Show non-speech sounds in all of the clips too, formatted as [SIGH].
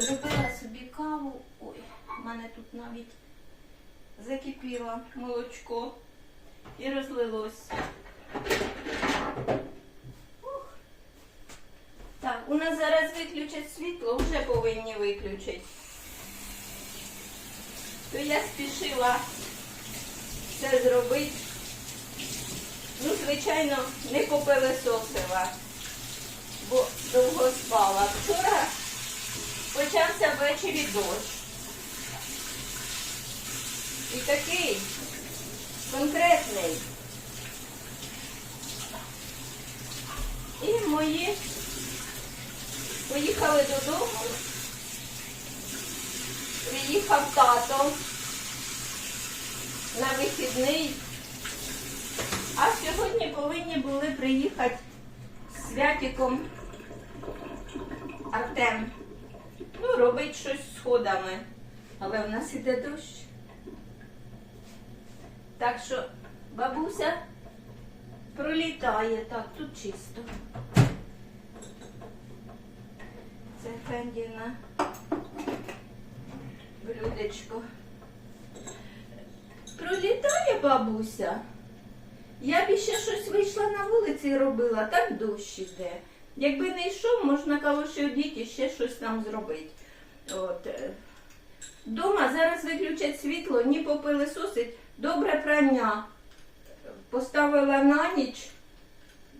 Зробила собі каву. Ой, в мене тут навіть закипіло молочко і розлилось. Ух. Так, у нас зараз виключать світло, вже повинні виключити. То я спішила це зробити. Ну, звичайно, не попилисосила, бо довго спала. Вчора почався ввечері дощ. І такий конкретний. І мої поїхали додому. Приїхав тато на вихідний. А сьогодні повинні були приїхати з святиком Артем. Ну, робить щось сходами. Але в нас іде дощ. Так що бабуся пролітає. Так, тут чисто. Це Фендіна блюдечко. Пролітає бабуся. Я б ще щось вийшла на вулиці і робила, так дощ іде. Якби не йшов, можна калоші одіти і ще щось там зробити. От. е. Дома зараз виключать світло, ні попилисосить. Добре прання. Поставила на ніч.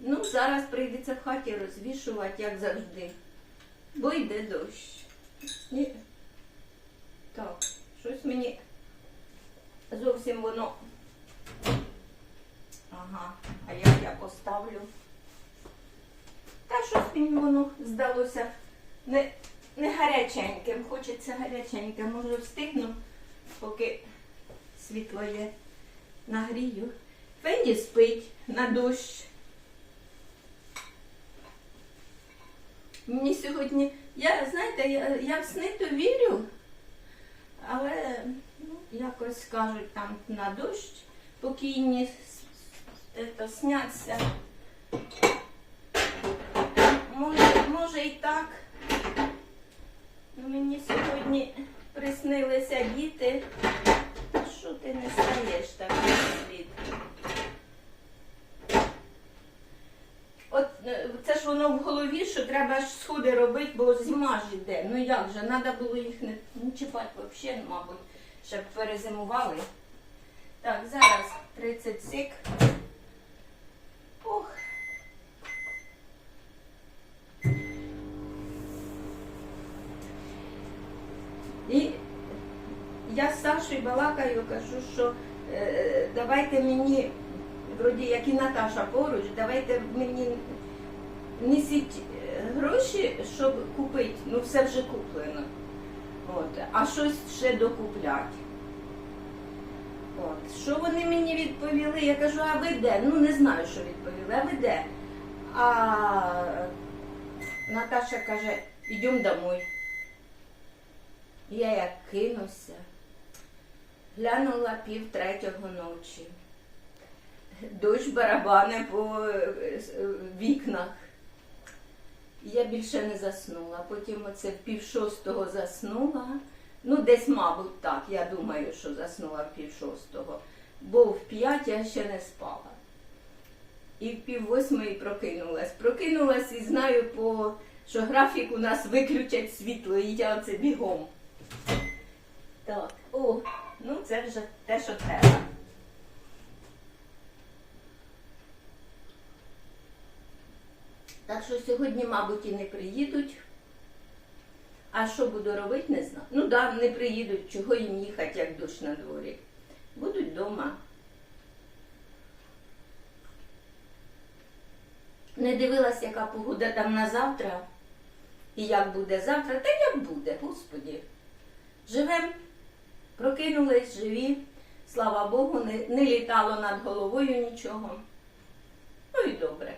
Ну, зараз прийдеться в хаті розвішувати, як завжди. Бо йде дощ. Ні. Так, щось мені зовсім воно. Ага, а як я поставлю? Та щось мені воно здалося не, не гаряченьким. Хочеться гаряченьке. Може встигну, поки світло є. Нагрію. Фенді спить на дощ. Мені сьогодні, я, знаєте, я, я в сни то вірю, але ну, якось кажуть там на дощ покійні с- сняться. Може і так. Мені сьогодні приснилися діти. Що ти не стаєш так світ? От е, це ж воно в голові, що треба ж сходи робити, бо зима ж йде. Ну як же, треба було їх не, чіпати взагалі, мабуть, щоб перезимували. Так, зараз 30 сік. Ох. І я з Сашою балакаю, кажу, що е, давайте мені, вроді як і Наташа поруч, давайте мені несіть е, гроші, щоб купити. Ну, все вже куплено. От, а щось ще докуплять. От. Що вони мені відповіли? Я кажу, а ви де? Ну не знаю, що відповіли, а ви де? А Наташа каже, йдемо домой. Я як кинуся, глянула пів третього ночі. Дощ барабане по е, е, вікнах. Я більше не заснула. Потім оце пів шостого заснула. Ну, десь, мабуть, так. Я думаю, що заснула в пів шостого. Бо в п'ять я ще не спала. І в пів восьмої прокинулась. Прокинулась і знаю, по, що графік у нас виключать світло, і я оце бігом. Так, о, ну це вже те, що треба. Так що сьогодні, мабуть, і не приїдуть. А що буду робити, не знаю. Ну да, не приїдуть, чого їм їхати, як дощ на дворі. Будуть вдома. Не дивилась, яка погода там на завтра. І як буде завтра, та як буде, господі. Живем, прокинулись, живі. Слава Богу, не, не літало над головою нічого. Ну і добре.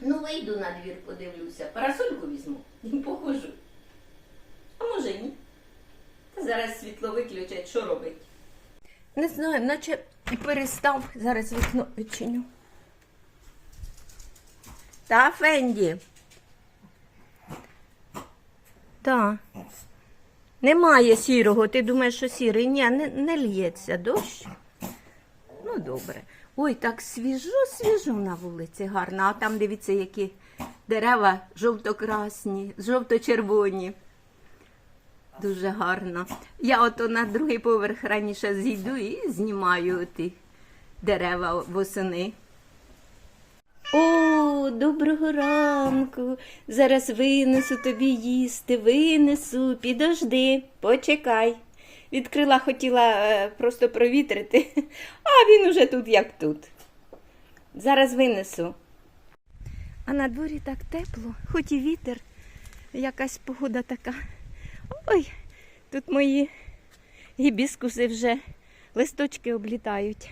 Ну, вийду на двір, подивлюся, парасольку візьму і [LAUGHS] похожу. А може ні. Та зараз світло виключать, що робить? Не знаю, наче перестав. Зараз вікно відчиню. Та, Фенді. Так. Немає сірого. Ти думаєш, що сірий? Ні, не, не лється дощ. Ну, добре. Ой, так свіжо, свіжо на вулиці гарно. А там дивіться, які дерева жовто-красні, жовто-червоні. Дуже гарно. Я ото на другий поверх раніше зійду і знімаю ті дерева восени. О, доброго ранку. Зараз винесу тобі їсти, винесу, підожди, почекай. Відкрила, хотіла е, просто провітрити, [LAUGHS] а він уже тут, як тут. Зараз винесу. А на дворі так тепло, хоч і вітер, якась погода така. Ой, тут мої гібіскуси вже листочки облітають.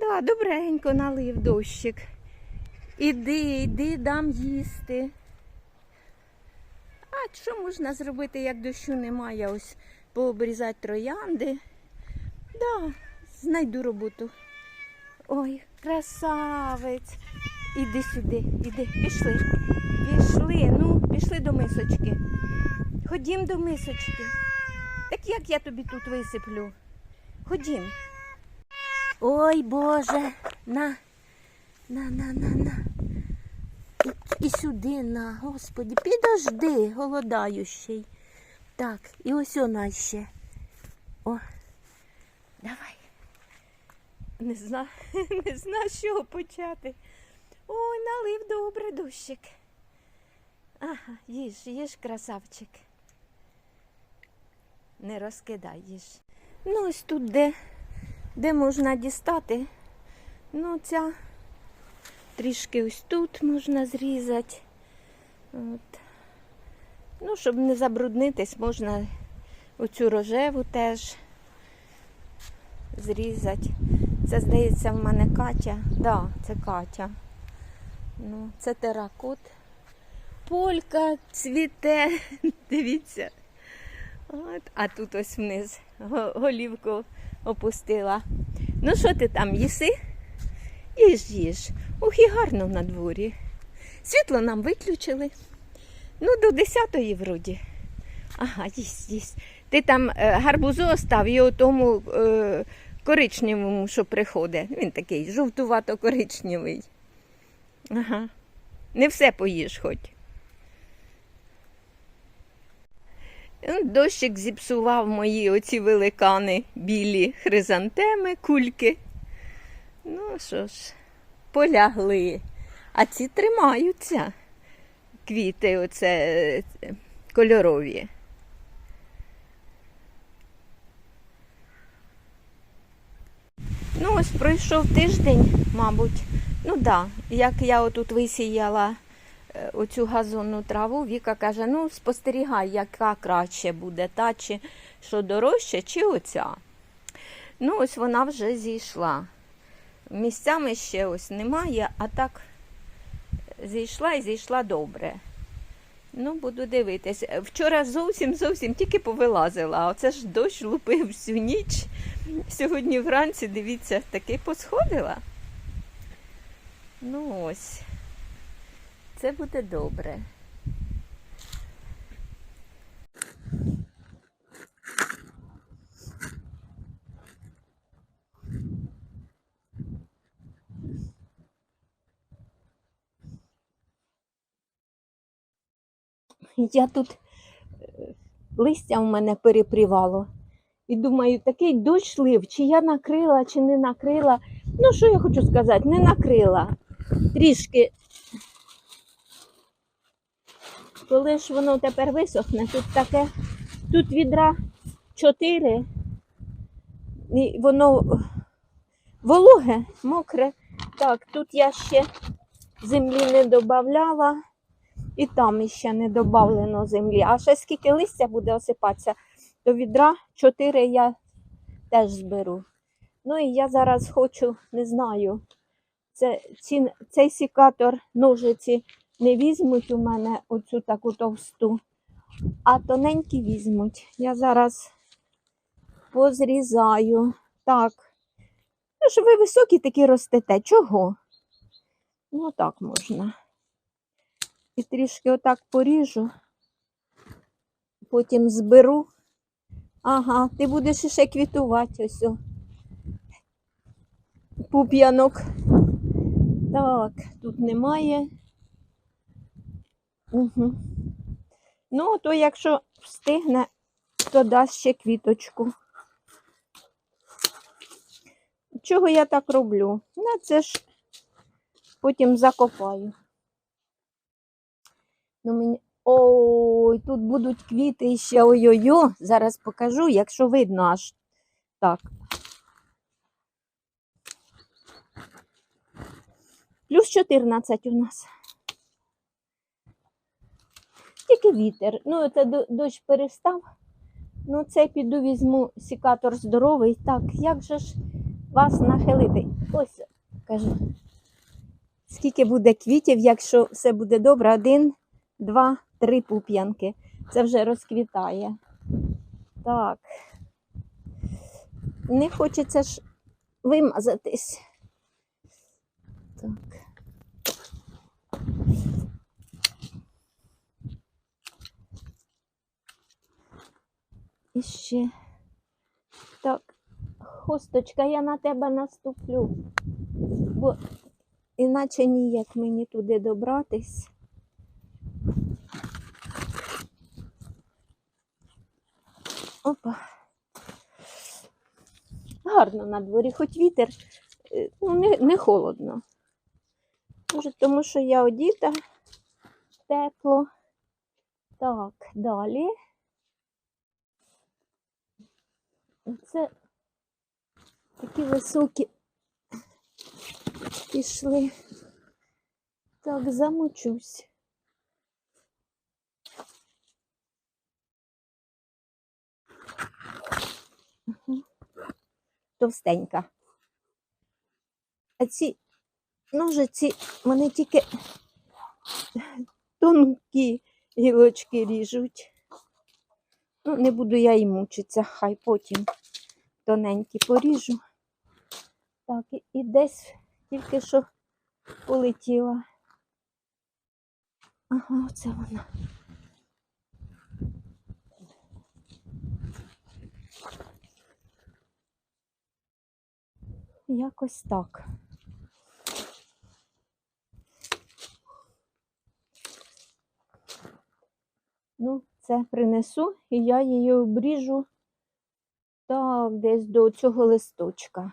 Да, добренько налив дощик. Іди, іди, дам їсти. А що можна зробити, як дощу немає? Ось пообрізати троянди. Да, знайду роботу. Ой, красавець. Іди сюди, іди, пішли. Пішли, ну, пішли до мисочки. Ходім до мисочки. Так як я тобі тут висиплю? Ходім. Ой, Боже, на, на, на, на, на. І, і сюди на, Господі, підожди, голодаючий. Так, і ось вона ще. О, давай. Не знаю, [LAUGHS] не знаю, з чого почати. Ой, налив добре дощик. Ага, їж, їж, красавчик. Не розкидай, їж. Ну, ось тут де де можна дістати. Ну, ця трішки ось тут можна зрізати. От. Ну, щоб не забруднитись, можна оцю рожеву теж зрізати. Це, здається, в мене Катя. Да, це Катя. Ну, це теракот. Полька цвіте. [LAUGHS] Дивіться. От, а тут ось вниз голівку опустила. Ну, що ти там їси? Їж, їж. Ух, і гарно на дворі. Світло нам виключили. Ну, до 10-ї вроді. Ага, їсть, їсть. Ти там е, гарбузу остав і у тому е, коричневому, що приходить. Він такий жовтувато-коричневий. Ага. Не все поїш хоч. Ну, Дощик зіпсував мої оці великани білі хризантеми, кульки. Ну що ж, полягли. А ці тримаються. Квіти оце е, кольорові. Ну, ось пройшов тиждень, мабуть. Ну так, да, як я отут висіяла оцю газонну траву, Віка каже, ну спостерігай, яка краще буде, та чи що дорожче, чи оця. Ну, ось вона вже зійшла. Місцями ще ось немає, а так зійшла і зійшла добре. Ну, буду дивитись. Вчора зовсім зовсім тільки повилазила, а оце ж дощ лупив всю ніч. Сьогодні вранці, дивіться, таки посходила. Ну ось. Це буде добре. Я тут е, листя у мене перепрівало. І думаю, такий дощ лив, чи я накрила, чи не накрила. Ну, що я хочу сказати, не накрила. Трішки. Коли ж воно тепер висохне, тут таке, тут відра чотири, і воно вологе, мокре. Так, тут я ще землі не додавала, і там ще не додавлено землі. А ще скільки листя буде осипатися, то відра чотири я теж зберу. Ну і я зараз хочу, не знаю, це, ці, цей сікатор ножиці не візьмуть у мене оцю таку товсту, а тоненькі візьмуть. Я зараз позрізаю. Так. Ну, що ви високі такі ростете. Чого? Ну, так можна. І трішки отак поріжу, потім зберу. Ага, ти будеш іще квітувати ось. о. Пуп'янок. Так, тут немає. Угу. Ну, то якщо встигне, то дасть ще квіточку. Чого я так роблю? На це ж потім закопаю. Ну, мені... Ой, тут будуть квіти ще ой-ой-ой. Зараз покажу, якщо видно аж так. Плюс 14 у нас. Тільки вітер. Ну, це дощ перестав. Ну, це піду візьму сікатор здоровий. Так, як же ж вас нахилити? Ось, каже. Скільки буде квітів, якщо все буде добре? Один, два, три пуп'янки. Це вже розквітає. Так. Не хочеться ж вимазатись. Так. І ще. Так, хосточка, я на тебе наступлю. Бо іначе ніяк мені туди добратись. Опа. Гарно на дворі, хоч вітер, е, ну, не, не холодно. Може, тому що я одіта тепло. Так, далі. Це такі високі пішли. Так, замочусь. Ага. Товстенька. А ці ножиці, вони тільки тонкі гілочки ріжуть. Ну, не буду я і мучитися, хай потім тоненькі поріжу. Так, і, десь тільки що полетіла. Ага, оце вона. Якось так. Ну, це принесу і я її обріжу так, десь до цього листочка.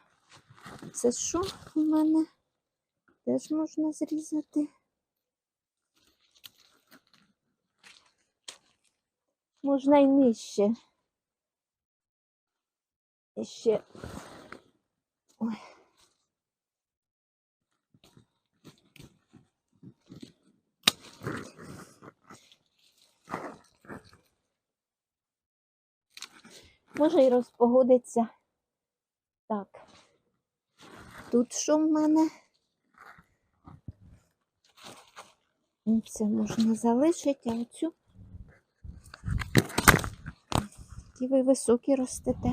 Це що у мене? Теж можна зрізати. Можна і нижче. І ще. Ой. Може і розпогодиться. Так. Тут що в мене? Ну, Це можна залишити, а оцю. Ті ви високі ростете.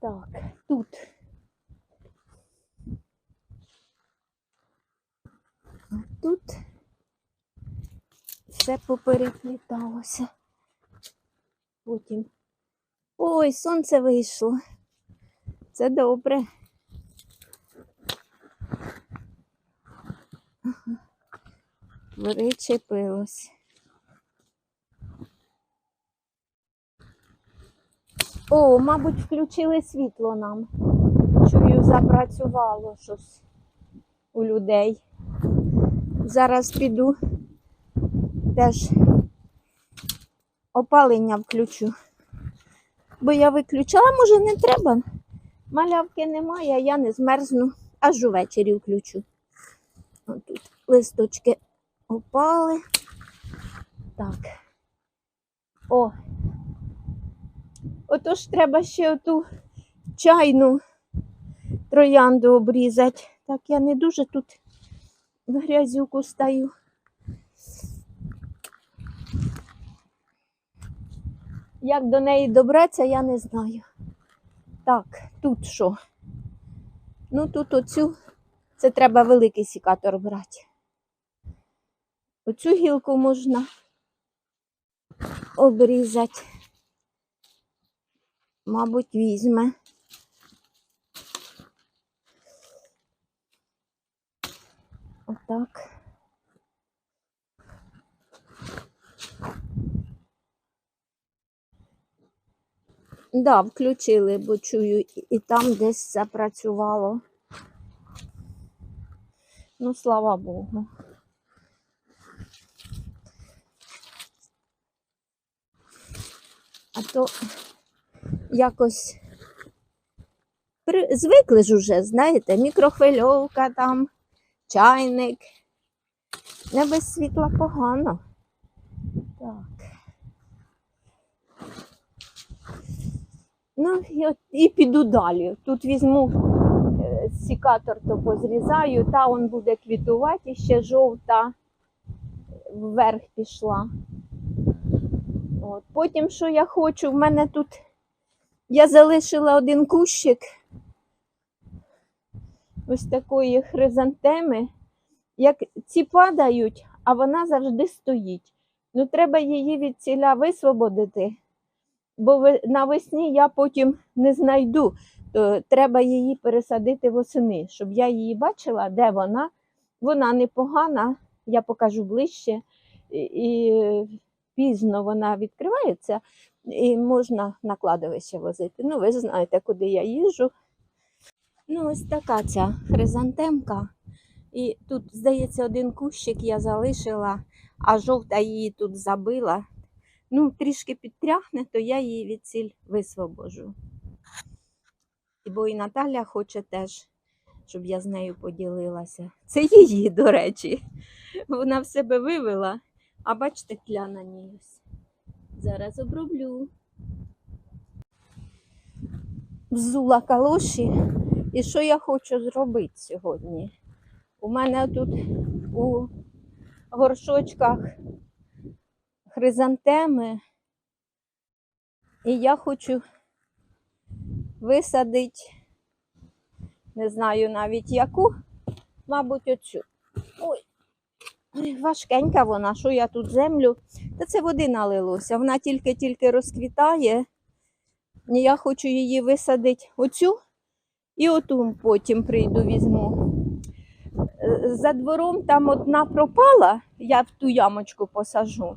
Так, тут. А тут все поперепліталося. Потім. Ой, сонце вийшло. Це добре. Ага. Причепилось. О, мабуть, включили світло нам. Чую, запрацювало щось у людей. Зараз піду теж опалення включу. Бо я виключала, може, не треба. Малявки немає, я не змерзну, аж увечері включу. Отут листочки опали. Так. О. Отож треба ще оту чайну троянду обрізати. Так я не дуже тут в грязюку стаю. Як до неї добратися, я не знаю. Так, тут що? Ну, тут оцю, це треба великий сікатор брати. Оцю гілку можна обрізати. Мабуть, візьме. Отак. Да, включили, бо чую, і- там десь запрацювало. Ну, слава Богу. А то якось звикли ж уже, знаєте, мікрохвильовка там, чайник. Не без світла погано. Так. Ну, і, от, і піду далі. Тут візьму е, сікатор, то позрізаю, та он буде квітувати, і ще жовта вверх пішла. От. Потім, що я хочу, в мене тут я залишила один кущик ось такої хризантеми. Як ці падають, а вона завжди стоїть. Ну, треба її від ціля висвободити, бо навесні я потім не знайду. То треба її пересадити восени, щоб я її бачила, де вона. Вона непогана, я покажу ближче. І, пізно вона відкривається, і можна на кладовище возити. Ну, ви знаєте, куди я їжджу. Ну, ось така ця хризантемка. І тут, здається, один кущик я залишила, а жовта її тут забила. Ну, трішки підтряхне, то я її від ціль висвобожу. Бо і Наталя хоче теж, щоб я з нею поділилася. Це її, до речі. Вона в себе вивела, а бачите, тля на ній. Зараз оброблю. Взула калоші. І що я хочу зробити сьогодні? У мене тут у горшочках хризантеми, і я хочу висадити, не знаю навіть яку, мабуть, оцю. Ой, важкенька вона, що я тут землю. Та це води налилося. Вона тільки-тільки розквітає. І я хочу її висадити оцю і оту потім прийду візьму. Е, За двором там одна пропала, я в ту ямочку посажу.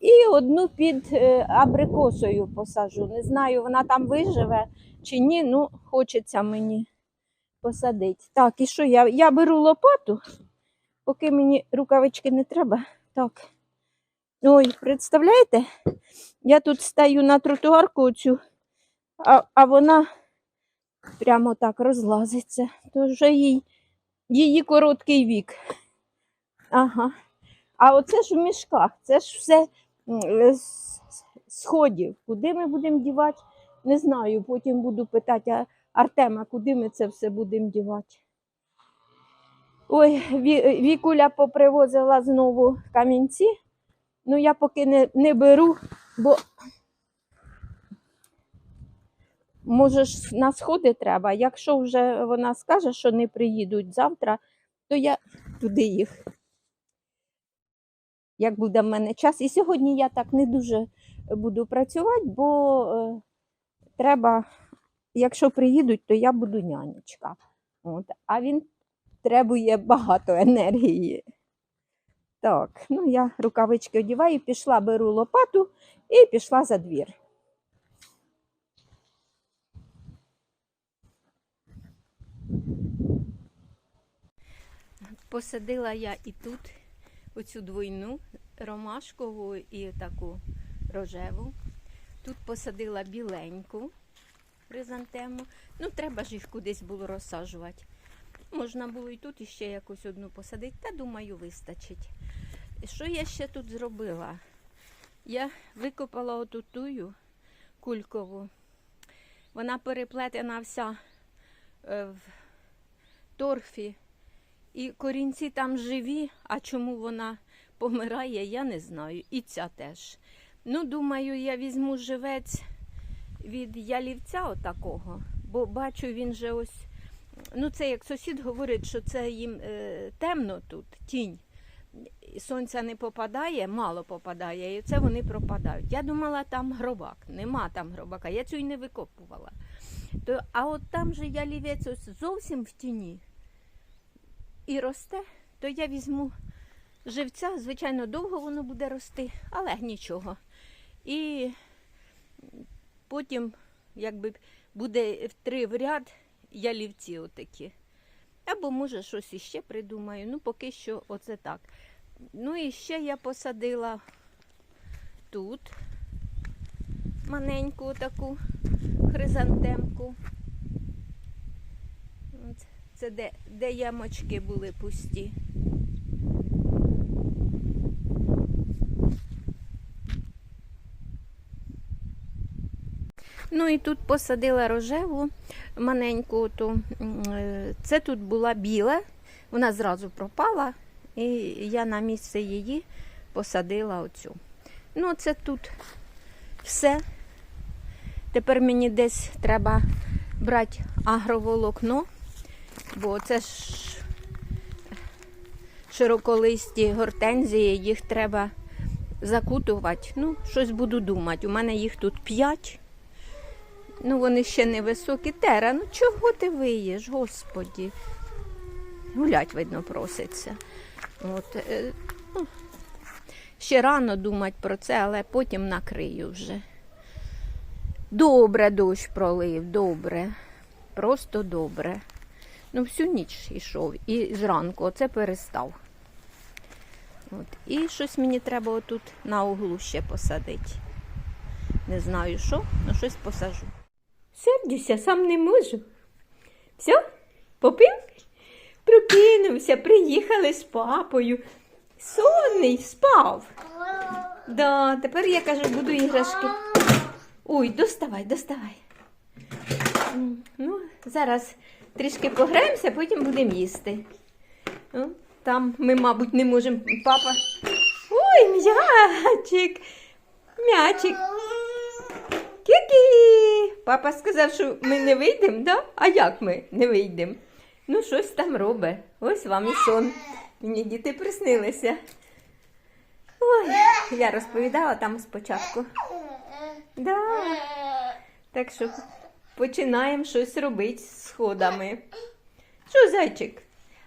І одну під е, абрикосою посажу. Не знаю, вона там виживе чи ні, ну хочеться мені посадити. Так, і що я? Я беру лопату, поки мені рукавички не треба. Так. Ой, представляєте? Я тут стою на тротуарку оцю, а, а вона прямо так розлазиться. То вже їй, її короткий вік. Ага. А оце ж в мішках, це ж все сходів. Куди ми будемо дівати? Не знаю. Потім буду питати Артема, куди ми це все будемо дівати. Ой, Вікуля попривозила знову камінці. Ну, я поки не, не беру, бо може ж на сходи треба. Якщо вже вона скаже, що не приїдуть завтра, то я туди їх. Як буде в мене час. І сьогодні я так не дуже буду працювати, бо е, треба, якщо приїдуть, то я буду нянечка. От. А він требує багато енергії. Так, ну я рукавички одіваю, пішла, беру лопату і пішла за двір. Посадила я і тут оцю двойну ромашкову і таку рожеву. Тут посадила біленьку хризантему. Ну, треба ж їх кудись було розсаджувати. Можна було і тут іще якусь одну посадити, та думаю, вистачить. Що я ще тут зробила? Я викопала оту тую кулькову. Вона переплетена вся е, в торфі. І корінці там живі, а чому вона помирає, я не знаю. І ця теж. Ну, думаю, я візьму живець від ялівця отакого, бо бачу, він же ось. Ну, це як сусід говорить, що це їм е, темно тут, тінь. Сонця не попадає, мало попадає, і це вони пропадають. Я думала, там гробак. Нема там гробака. Я цю й не викопувала. То, а от там же ялівець ось зовсім в тіні і росте, то я візьму живця, звичайно, довго воно буде рости, але нічого. І потім, якби буде в три в ряд ялівці отакі. Або може щось іще придумаю. Ну, поки що оце так. Ну і ще я посадила тут маленьку таку хризантемку. Це де, де ямочки були пусті. Ну і тут посадила рожеву маленьку. М, е, це тут була біла, вона зразу пропала, і я на місце її посадила оцю. Ну, це тут все. Тепер мені десь треба брати агроволокно, бо це ж широколисті гортензії, їх треба закутувати. Ну, щось буду думати. У мене їх тут п'ять. Ну, вони ще не високі. Тера, ну чого ти виєш, господі? Гулять, видно, проситься. От, е, ну, ще рано думати про це, але потім накрию вже. Добре дощ пролив, добре. Просто добре. Ну, всю ніч йшов і зранку оце перестав. От. І щось мені треба отут на углу ще посадити. Не знаю що, але щось посажу. Сердюся, сам не можу. Все, попив? Прокинувся, приїхали з папою. Сонний спав. Да, тепер я кажу, буду іграшки. Ой, доставай, доставай. Ну, зараз трішки пограємося, потім будемо їсти. О, Там ми, мабуть, не можемо. Папа. Ой, м'ячик. М'ячик. Кікі! Папа сказав, що ми не вийдемо, да? А як ми не вийдемо? Ну, щось там робить. Ось вам і сон. Мені діти приснилися. Ой, я розповідала там спочатку. Да. Так що починаємо щось робити з сходами. Що, зайчик?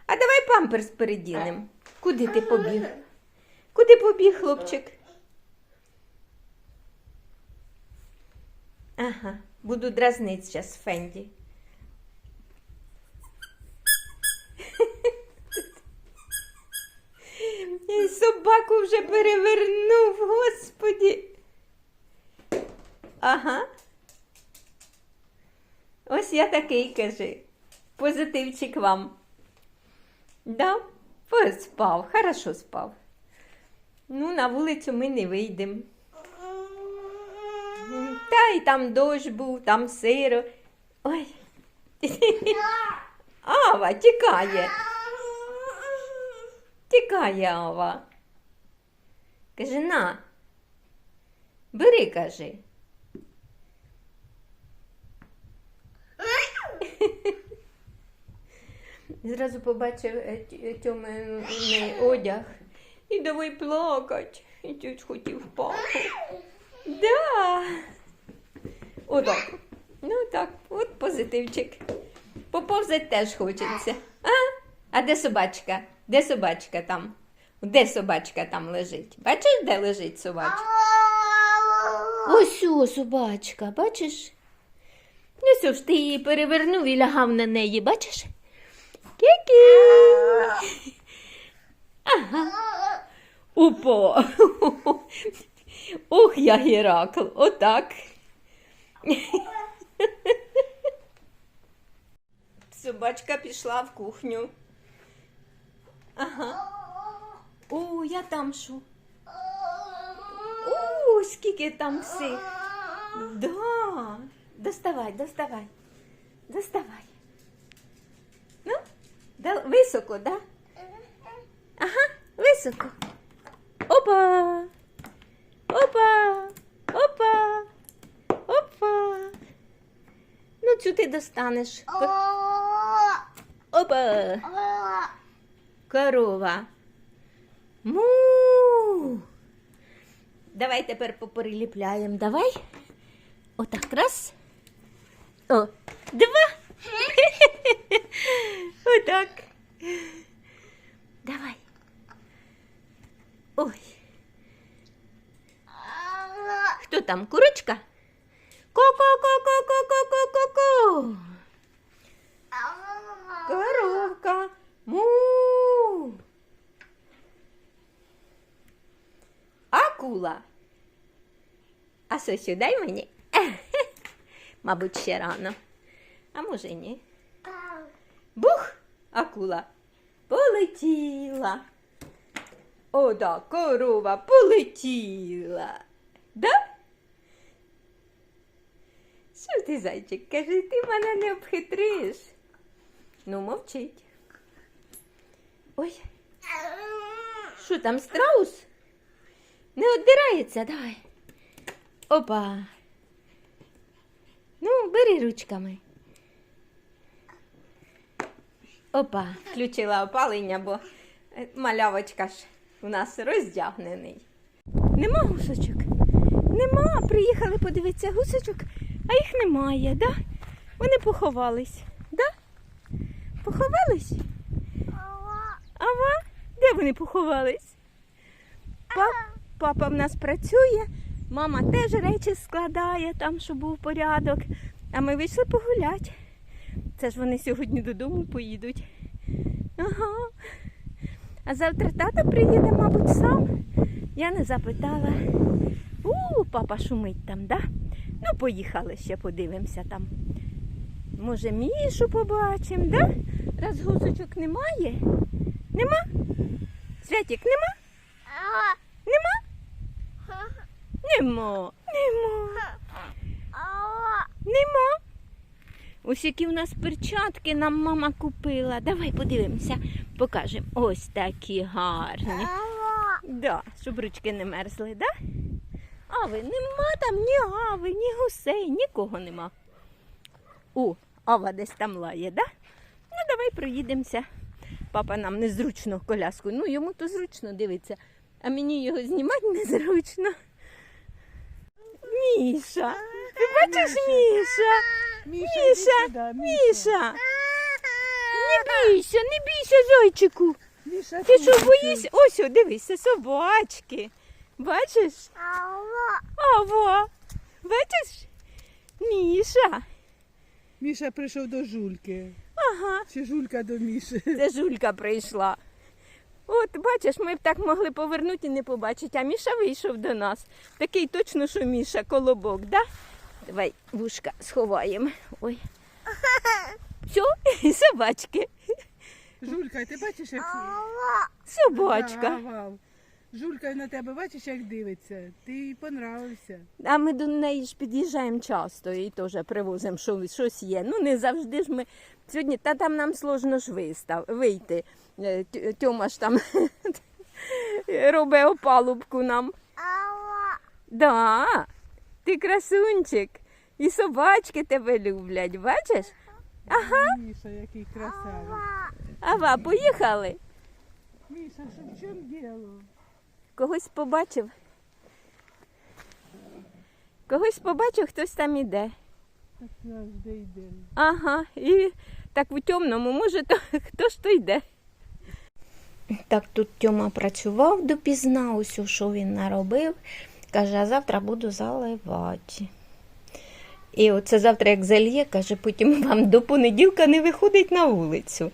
А давай памперс передінемо. Куди ти побіг? Куди побіг, хлопчик? Ага, буду дразнити зараз Фенді. І собаку вже перевернув, господі. Ага. Ось я такий кажи. Позитивчик вам. Да? Поспав, хорошо спав. Ну, на вулицю ми не вийдемо. Та й там дощ був, там сиро. Ой. [LAUGHS] Ава тікає. Тікає Ава. Каже, на. Бери, каже. Зразу побачив е, т- тьоминий одяг і давай плакать. І тють хотів папу. Да. Отак. Ну так, от позитивчик. Поповзати теж хочеться. А? А де собачка? Де собачка там? Де собачка там лежить? Бачиш, де лежить собачка? Ось о, собачка, бачиш? Ну що ж ти її перевернув і лягав на неї, бачиш? Кікі. Ага. Опа. Ох, я Геракл, отак. Собачка пішла в кухню. Ага. О, я там що? О, скільки там всіх. Да. Доставай, доставай. Доставай. Ну, Да, високо, так? Да? Ага, високо. Опа. Опа. Опа. Опа. Ну, цю ти достанеш. Опа. Корова. Му. Давай тепер поприліпляємо. Давай. Отак раз. О, два. Отак. Давай. Ой. Хто там? Курочка? Ко-ко-ко-ко-ко-ко-ко-ко. Коровка. Му. Акула. А сосю, дай мені. [LAUGHS] Мабуть, ще рано. А може ні. Бух, акула. Полетіла. О, да, корова полетіла. Да? Що ти, зайчик, кажи, ти мене не обхитриш. Ну, мовчить. Ой, що там, страус? Не оддирається, давай. Опа. Ну, бери ручками. Опа, включила опалення, бо е, малявочка ж у нас роздягнений. Нема гусочок? Нема. Приїхали подивитися гусочок, а їх немає, да? Вони поховались, да? Поховались? Ава? Де вони поховались? Пап, папа в нас працює, мама теж речі складає там, щоб був порядок. А ми вийшли погуляти. Це ж вони сьогодні додому поїдуть. Ага. А завтра тато приїде, мабуть, сам. Я не запитала. У, папа шумить там, да? Ну, поїхали ще подивимося там. Може, Мішу побачимо, да? Раз гусочок немає? Нема? Святік, нема? Нема? Нема. Нема. Нема. Ось які в нас перчатки нам мама купила. Давай подивимося, покажемо. Ось такі гарні. Да, щоб ручки не мерзли, да? Ави, нема там ні ави, ні гусей, нікого нема. О, ава десь там лає, да? Ну, давай проїдемося. Папа нам незручно коляску. Ну, йому то зручно дивиться, а мені його знімати незручно. Міша, ти бачиш Міша? Міша, Міша, не бійся, не бійся, зайчику. Міша, Ти що боїшся? Ось, о, дивися, собачки. Бачиш? Ава. Бачиш? Міша. Міша прийшов до жульки. Ага, Чи жулька до Міші? це жулька прийшла. От, бачиш, ми б так могли повернути і не побачити, а Міша вийшов до нас. Такий точно, що Міша колобок, да? Давай вушка сховаємо. Ой. [LAUGHS] Все, і [LAUGHS] собачки. Жулька, ти бачиш, як Собачка. Жулька на тебе бачиш, як дивиться. Ти їй понравився. А ми до неї ж під'їжджаємо часто і теж привозимо, що щось є. Ну не завжди ж ми сьогодні, та там нам сложно ж вистав, вийти. Е, Тьома ж там [LAUGHS] робить опалубку нам. Да, ти красунчик. І собачки тебе люблять, бачиш? Ага. Міша, який красавець. Ава, поїхали. Міша, що в чому діло? Когось побачив. Когось побачив, хтось там іде. Так завжди йдемо. Ага, і так у темному, може, то [LAUGHS] хто ж то йде. Так тут Тьома працював допізна, ось що він наробив. Каже, а завтра буду заливати. І оце завтра, як зальє, каже, потім вам до понеділка не виходить на вулицю.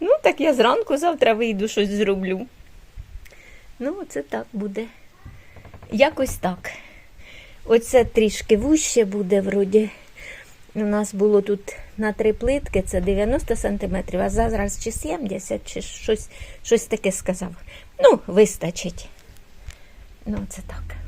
Ну, так я зранку завтра вийду, щось зроблю. Ну, оце так буде. Якось так. Оце трішки вуще буде, вроді. У нас було тут на три плитки, це 90 сантиметрів, а зараз чи 70, чи щось, щось таке сказав. Ну, вистачить. Ну, це так.